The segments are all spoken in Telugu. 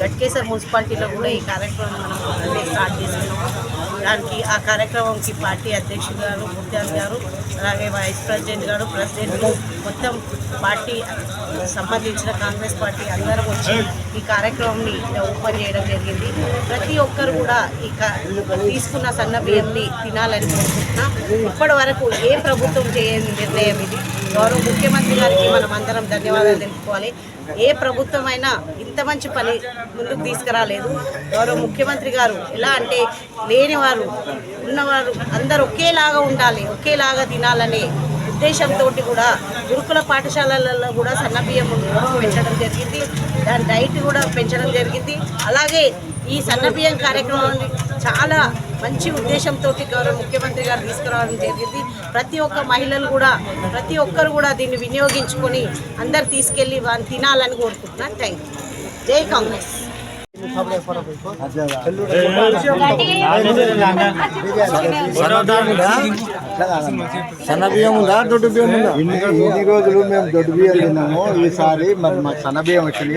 వెంకటేశ్వర మున్సిపాలిటీలో కూడా ఈ కార్యక్రమం మనం పొద్దున్నే స్టార్ట్ చేస్తున్నాం దానికి ఆ కార్యక్రమంకి పార్టీ అధ్యక్షుడు గారు ముత్యాల్ గారు అలాగే వైస్ ప్రెసిడెంట్ గారు ప్రెసిడెంట్ మొత్తం పార్టీ సంబంధించిన కాంగ్రెస్ పార్టీ అందరం వచ్చి ఈ కార్యక్రమంని ఓపెన్ చేయడం జరిగింది. ప్రతి ఒక్కరు కూడా ఈ తీసుకున్న సన్న బియ్యంని తినాలని కోరుకుంటున్నా. ఇప్పటి వరకు ఏ ప్రభుత్వం చేయని నిర్ణయం ఇది. గౌరవ ముఖ్యమంత్రి గారికి మనం అందరం ధన్యవాదాలు తెలుపుకోవాలి. ఏ ప్రభుత్వం అయినా ఇంత మంచి పని ముందుకు తీసుకురాలేదు. గౌరవ ముఖ్యమంత్రి గారు ఎలా అంటే లేనివారు ఉన్నవారు అందరు ఒకేలాగా ఉండాలి ఒకేలాగా తినాలనే ఉద్దేశంతో కూడా గురుకుల పాఠశాలలలో కూడా సన్నబియ్యం పెంచడం జరిగింది. దాని డైట్ కూడా పెంచడం జరిగింది. అలాగే ఈ సన్నబియ్యం కార్యక్రమాన్ని చాలా మంచి ఉద్దేశంతో గౌరవ ముఖ్యమంత్రి గారు తీసుకురావడం జరిగింది. ప్రతి ఒక్క మహిళలు కూడా ప్రతి ఒక్కరు కూడా దీన్ని వినియోగించుకొని అందరు తీసుకెళ్ళి వారిని తినాలని కోరుకుంటున్నాను. థ్యాంక్ యూ జై కాంగ్రెస్. సన్న బియ్యం ఉందా దొడ్డు బియ్యం ఉందా ఇన్ని ఇన్ని రోజులు మేము దొడ్డు బియ్యం తిన్నాము. ఈసారి మరి మాకు సన్న బియ్యం వచ్చింది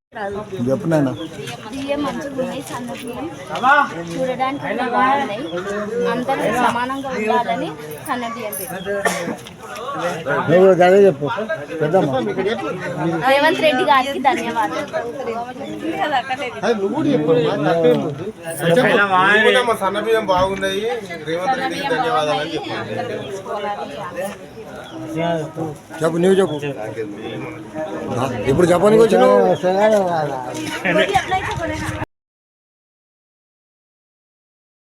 చెప్పు బియ్యం సన్న బియ్యం. చూడడానికి బాగున్నాయి. అందరూ సమానంగా ఉండాలని సన్న బియ్యం పెట్టారు. నువ్వు కూడా అదే చెప్పు. పెద్దమ్మ. రేవంత్ రెడ్డి గారికి ధన్యవాదాలు. నువ్వు కూడా చెప్పు. మా సన్న బియ్యం బాగున్నాయి. రేవంత్ రెడ్డికి ధన్యవాదాలు అని చెప్పాను. చెప్పు. నువ్వు చెప్పు ఇప్పుడు చెప్పడానికి వచ్చినావు. อะไรเหยวรียบเลยทุกคนเลยค่ะ